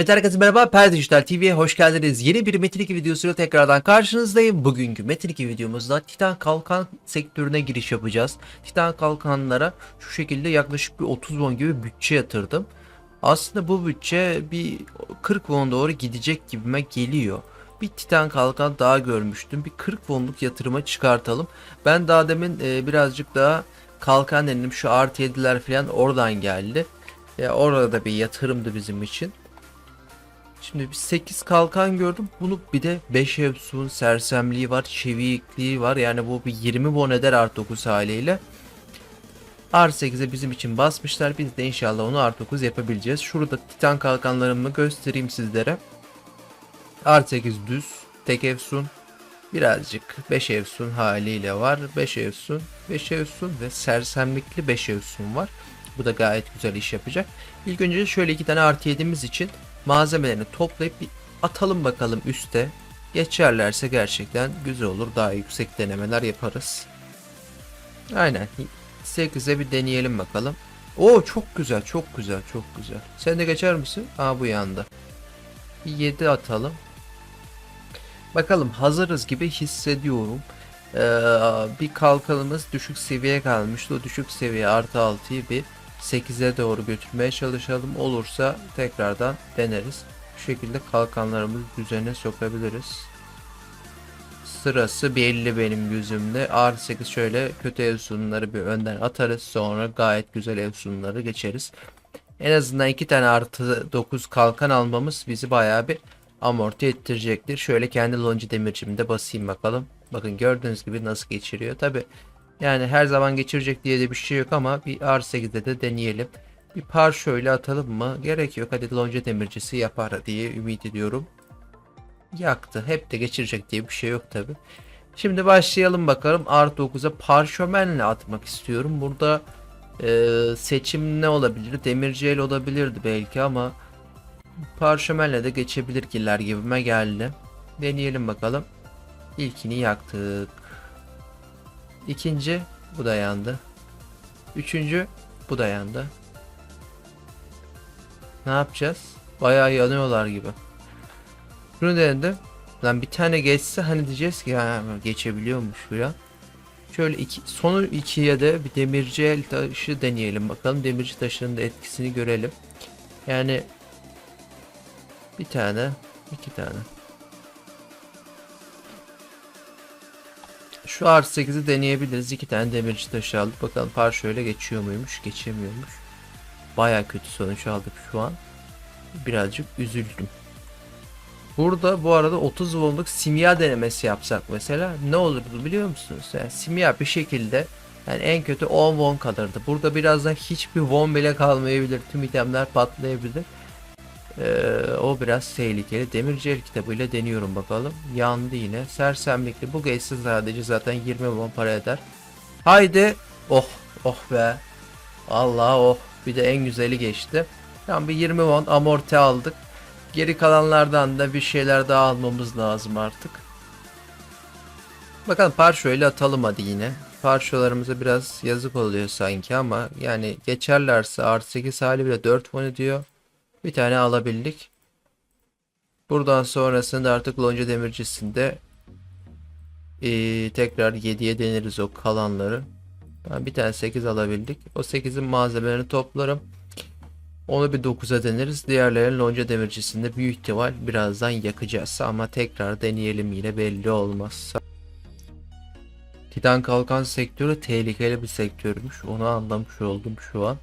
Evet herkese merhaba, Perde Dijital TV'ye hoş geldiniz. Yeni bir Metin 2 videosuyla tekrardan karşınızdayım. Bugünkü Metin 2 videomuzda Titan Kalkan sektörüne giriş yapacağız. Titan Kalkanlara şu şekilde yaklaşık bir 30 won gibi bütçe yatırdım. Aslında bu bütçe bir 40 won doğru gidecek gibime geliyor. Bir Titan Kalkan daha görmüştüm. Bir 40 wonluk yatırıma çıkartalım. Ben daha demin e, birazcık daha kalkan dedim şu artı 7'ler falan oradan geldi. Ya orada da bir yatırımdı bizim için. Şimdi bir 8 kalkan gördüm. Bunu bir de 5 Evsun sersemliği var, çevikliği var. Yani bu bir 20 won eder art 9 haliyle. R8'e bizim için basmışlar. Biz de inşallah onu art 9 yapabileceğiz. Şurada titan kalkanlarımı göstereyim sizlere. R8 düz, tek Evsun. Birazcık 5 Evsun haliyle var. 5 Evsun, 5 Evsun ve sersemlikli 5 Evsun var. Bu da gayet güzel iş yapacak. İlk önce şöyle iki tane artı 7'miz için malzemelerini toplayıp bir atalım bakalım üste. Geçerlerse gerçekten güzel olur. Daha yüksek denemeler yaparız. Aynen. 8'e bir deneyelim bakalım. Oo çok güzel, çok güzel, çok güzel. Sen de geçer misin? Aa bu yanda. Bir 7 atalım. Bakalım hazırız gibi hissediyorum. Ee, bir kalkanımız düşük seviye kalmıştı. O düşük seviye artı 6'yı bir 8'e doğru götürmeye çalışalım. Olursa tekrardan deneriz. Bu şekilde kalkanlarımızı düzene sokabiliriz. Sırası belli benim gözümde. R8 şöyle kötü ev sunumları bir önden atarız. Sonra gayet güzel ev sunumları geçeriz. En azından iki tane artı 9 kalkan almamız bizi bayağı bir amorti ettirecektir. Şöyle kendi lonca demircimde basayım bakalım. Bakın gördüğünüz gibi nasıl geçiriyor. Tabi yani her zaman geçirecek diye de bir şey yok ama bir R8'de de deneyelim. Bir par şöyle atalım mı? Gerek yok. Hadi lonca demircisi yapar diye ümit ediyorum. Yaktı. Hep de geçirecek diye bir şey yok tabi. Şimdi başlayalım bakalım. R9'a parşömenle atmak istiyorum. Burada e, seçim ne olabilir? Demirci el olabilirdi belki ama parşömenle de geçebilir killer gibime geldi. Deneyelim bakalım. İlkini yaktık. İkinci bu da yandı. Üçüncü bu da yandı. Ne yapacağız? Bayağı yanıyorlar gibi. Şunu denedim. Lan bir tane geçse hani diyeceğiz ki ha, geçebiliyormuş falan. Şöyle iki, sonu ikiye de bir demirci el taşı deneyelim bakalım. Demirci taşının da etkisini görelim. Yani bir tane, iki tane. Şu R8'i deneyebiliriz. İki tane demirci taşı aldık. Bakalım par şöyle geçiyor muymuş, geçemiyormuş. Baya kötü sonuç aldık şu an. Birazcık üzüldüm. Burada bu arada 30 voltluk simya denemesi yapsak mesela ne olurdu biliyor musunuz? Yani simya bir şekilde yani en kötü 10 won kalırdı. Burada birazdan hiçbir won bile kalmayabilir. Tüm itemler patlayabilir. Ee, o biraz tehlikeli. Demirci el kitabıyla deniyorum bakalım. Yandı yine. Sersemlikli. Bu geçse sadece zaten 20 won para eder. Haydi. Oh oh be. Allah oh. Bir de en güzeli geçti. Tam bir 20 won amorti aldık. Geri kalanlardan da bir şeyler daha almamız lazım artık. Bakalım parşo ile atalım hadi yine. Parşolarımıza biraz yazık oluyor sanki ama yani geçerlerse artı 8 hali bile 4 won ediyor. Bir tane alabildik. Buradan sonrasında artık lonca demircisinde ee, tekrar 7'ye deneriz o kalanları. Ben bir tane 8 alabildik. O 8'in malzemelerini toplarım. Onu bir 9'a deneriz. Diğerlerini lonca demircisinde büyük ihtimal birazdan yakacağız. Ama tekrar deneyelim yine belli olmaz. Titan kalkan sektörü tehlikeli bir sektörmüş. Onu anlamış oldum şu an.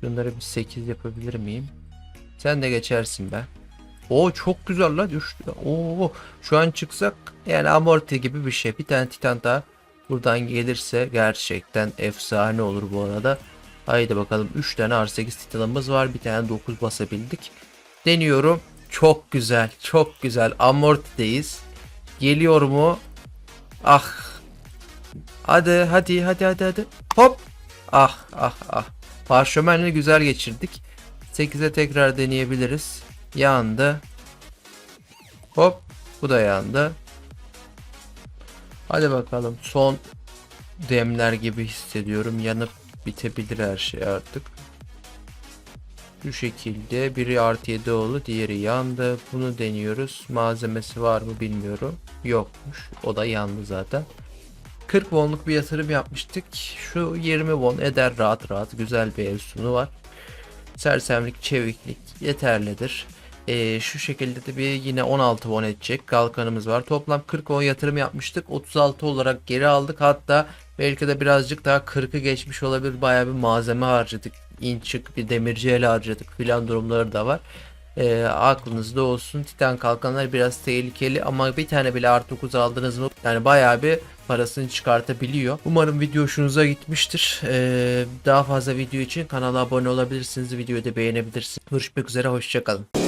Şunları bir 8 yapabilir miyim? Sen de geçersin be. O çok güzel la düştü. Oo şu an çıksak yani amorti gibi bir şey. Bir tane titan daha buradan gelirse gerçekten efsane olur bu arada. Haydi bakalım 3 tane R8 titanımız var. Bir tane 9 basabildik. Deniyorum. Çok güzel. Çok güzel. Amortideyiz. Geliyor mu? Ah. Hadi hadi hadi hadi hadi. Hop. Ah ah ah. Parşömenle güzel geçirdik. 8'e tekrar deneyebiliriz. Yandı. Hop. Bu da yandı. Hadi bakalım. Son demler gibi hissediyorum. Yanıp bitebilir her şey artık. Şu şekilde biri artı 7 oldu diğeri yandı. Bunu deniyoruz. Malzemesi var mı bilmiyorum. Yokmuş. O da yandı zaten. 40 wonluk bir yatırım yapmıştık. Şu 20 won eder rahat rahat. Güzel bir ev sunu var. Sersemlik, çeviklik yeterlidir. Ee, şu şekilde de bir yine 16 won edecek kalkanımız var. Toplam 40 won yatırım yapmıştık. 36 olarak geri aldık. Hatta belki de birazcık daha 40'ı geçmiş olabilir. Bayağı bir malzeme harcadık. İnçik bir demirci el harcadık filan durumları da var. Ee, aklınızda olsun. Titan kalkanlar biraz tehlikeli ama bir tane bile artı 9 aldınız mı? Yani bayağı bir parasını çıkartabiliyor. Umarım video hoşunuza gitmiştir. Ee, daha fazla video için kanala abone olabilirsiniz. Videoyu da beğenebilirsiniz. Görüşmek üzere. Hoşçakalın.